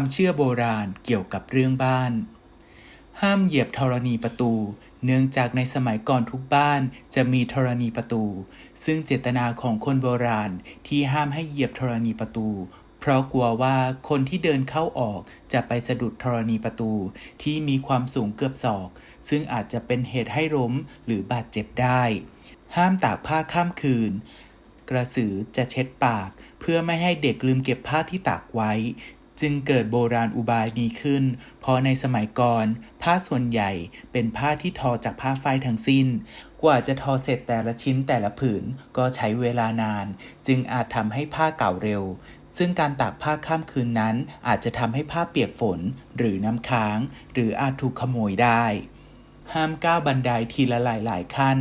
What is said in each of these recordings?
ความเชื่อโบราณเกี่ยวกับเรื่องบ้าน ห้ามเหยียบธรณีประตู เนื่องจากในสมัยก่อนทุกบ้านจะมีธรณีประตู ซึ่งเจตนาของคนโบราณที่ห้ามให้เหยียบธรณีประตู เพราะกลัวว่าคนที่เดินเข้าออกจะไปสะดุดธรณีประตูที่มีความสูงเกือบศอก ซึ่งอาจจะเป็นเหตุให้ล้มหรือบาดเจ็บได้ ห้ามตากผ้าข้ามคืน กระสือจะเช็ดปากเพื่อไม่ให้เด็กลืมเก็บผ้าที่ตากไว้ จึงเกิดโบราณอุบายนี้ขึ้น เพราะในสมัยก่อน ผ้าส่วนใหญ่เป็นผ้าที่ทอจากผ้าฝ้ายทั้งสิ้น กว่าจะทอเสร็จแต่ละชิ้นแต่ละผืนก็ใช้เวลานาน จึงอาจทำให้ผ้าเก่าเร็ว ซึ่งการตากผ้าข้ามคืนนั้น อาจจะทำให้ผ้าเปียกฝน หรือน้ำค้าง หรืออาจถูกขโมยได้ ห้ามก้าวบันไดทีละหลายหลายขั้น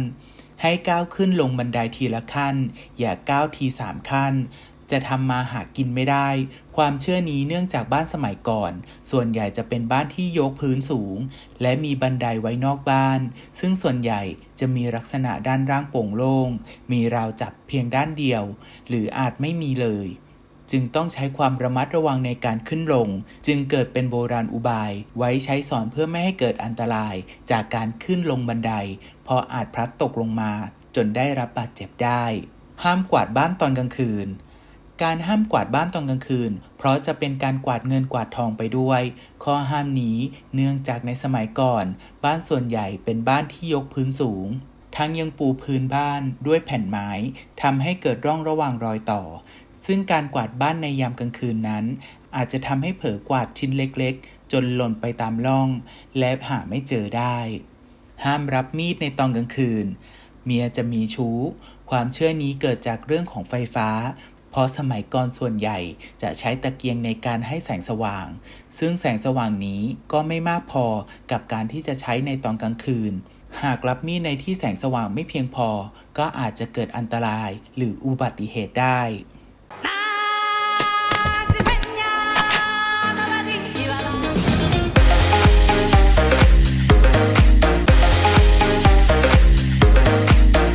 ให้ก้าวขึ้นลงบันไดทีละขั้น อย่าก้าวทีสามขั้น จะทำมาหากินไม่ได้ ความเชื่อนี้เนื่องจากบ้านสมัยก่อน ส่วนใหญ่จะเป็นบ้านที่ยกพื้นสูง และมีบันไดไว้นอกบ้าน ซึ่งส่วนใหญ่จะมีลักษณะด้านล่างโป่งโล่ง มีราวจับเพียงด้านเดียว หรืออาจไม่มีเลย จึงต้องใช้ความระมัดระวังในการขึ้นลง จึงเกิดเป็นโบราณอุบาย ไว้ใช้สอนเพื่อไม่ให้เกิดอันตราย จากการขึ้นลงบันไดเพราะอาจพลัดตกลงมา จนได้รับบาดเจ็บได้ห้ามกวาดบ้านตอนกลางคืน การห้ามกวาดบ้านตอนกลางคืน เพราะจะเป็นการกวาดเงินกวาดทองไปด้วย ข้อห้ามนี้เนื่องจากในสมัยก่อน บ้านส่วนใหญ่เป็นบ้านที่ยกพื้นสูง ทั้งยังปูพื้นบ้านด้วยแผ่นไม้ทำให้เกิดร่องระหว่างรอยต่อ ซึ่งการกวาดบ้านในยามกลางคืนนั้น อาจจะทำให้เผลอกวาดชิ้นเล็กๆ จนหล่นไปตามร่อง และหาไม่เจอได้ ห้ามรับมีดในตอนกลางคืน เมียจะมีชู้ ความเชื่อนี้เกิดจากเรื่องของไฟฟ้า เพราะสมัยก่อนส่วนใหญ่จะใช้ตะเกียงในการให้แสงสว่าง ซึ่งแสงสว่างนี้ก็ไม่มากพอกับการที่จะใช้ในตอนกลางคืน หากรับมีดในที่แสงสว่างไม่เพียงพอ ก็อาจจะเกิดอันตรายหรืออุบัติเหตุได้